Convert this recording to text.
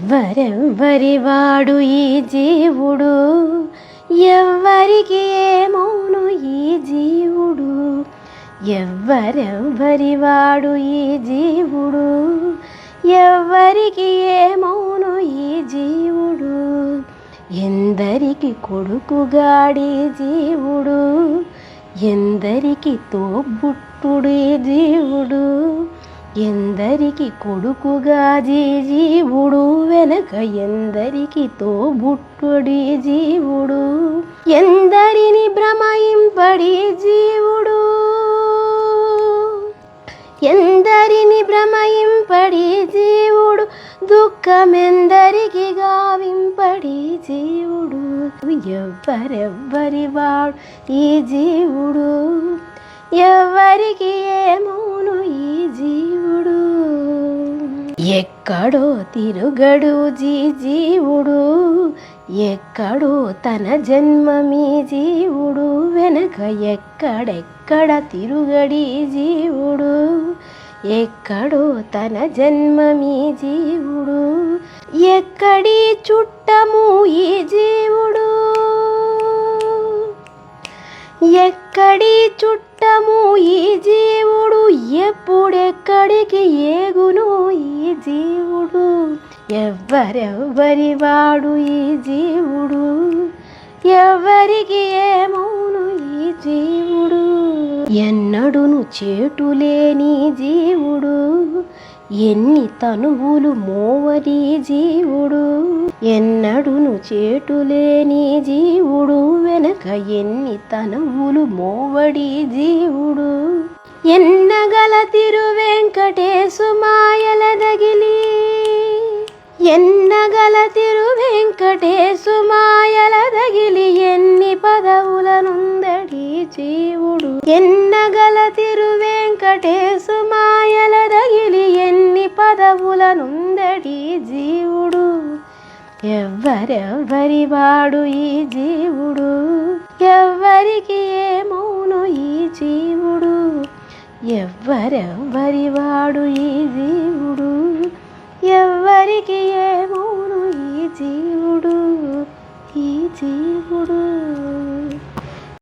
ఎవ్వరెవ్వరి వాడు ఈ జీవుడు? ఎవ్వరికి ఏమోను ఈ జీవుడు? ఎవ్వరెవ్వరి వాడు ఈ జీవుడు? ఎవ్వరికి ఏమోను ఈ జీవుడు? ఎందరికి కొడుకుగాడి జీవుడు? ఎందరికి తోబుట్టుడి జీవుడు? ఎందరికి కొడుకుగా జీవుడు వెనక ఎందరికి తోబుట్టుడి జీవుడు. ఎందరిని భ్రమయింపడి జీవుడు? ఎందరిని భ్రమయింపడి జీవుడు? దుఃఖమెందరికి గావింపడి జీవుడు? ఎవ్వరెవ్వరి వాడు ఈ జీవుడు? ఎవరికి ఏమో అవును ఈ జీవుడు. ఎక్కడో తిరుగడు జీ జీవుడు. ఎక్కడో తన జన్మ మీ జీవుడు. వెనక ఎక్కడెక్కడ తిరుగడి జీవుడు. ఎక్కడో తన జన్మ మీ జీవుడు. ఎక్కడి చుట్టము ఈ జీవుడు? ఎక్కడి చుట్ట ఎక్కడికి ఏగును ఈ జీవుడు? ఎవ్వరెవ్వరి వాడు ఈ జీవుడు? ఎవరికి ఏమౌను ఈ జీవుడు? ఎన్నడును చేటులేని జీవుడు? ఎన్ని తనువులు మోవని జీవుడు? ఎన్నడును చేటులేని జీవుడు? వెనక ఎన్ని తనువులు మోవడి జీవుడు? ఎన్నగల తిరు వెంకటేశు మాయల దగిలి. ఎన్నగల తిరు వెంకటేశు మాయల దగిలి. ఎన్ని పదవులనుందడి జీవుడు. ఎన్నగల తిరు వెంకటేశు మాయల దగిలి. ఎన్ని పదవులనుందడి జీవుడు. ఎవ్వరెవ్వరి వాడు ఈ జీవుడు. ఎవ్వరికి ఏమో ఎవ్వరెవ్వరి వాడు ఈ జీవుడు? ఎవ్వరికి ఏమౌను ఈ జీవుడు? ఈ జీవుడు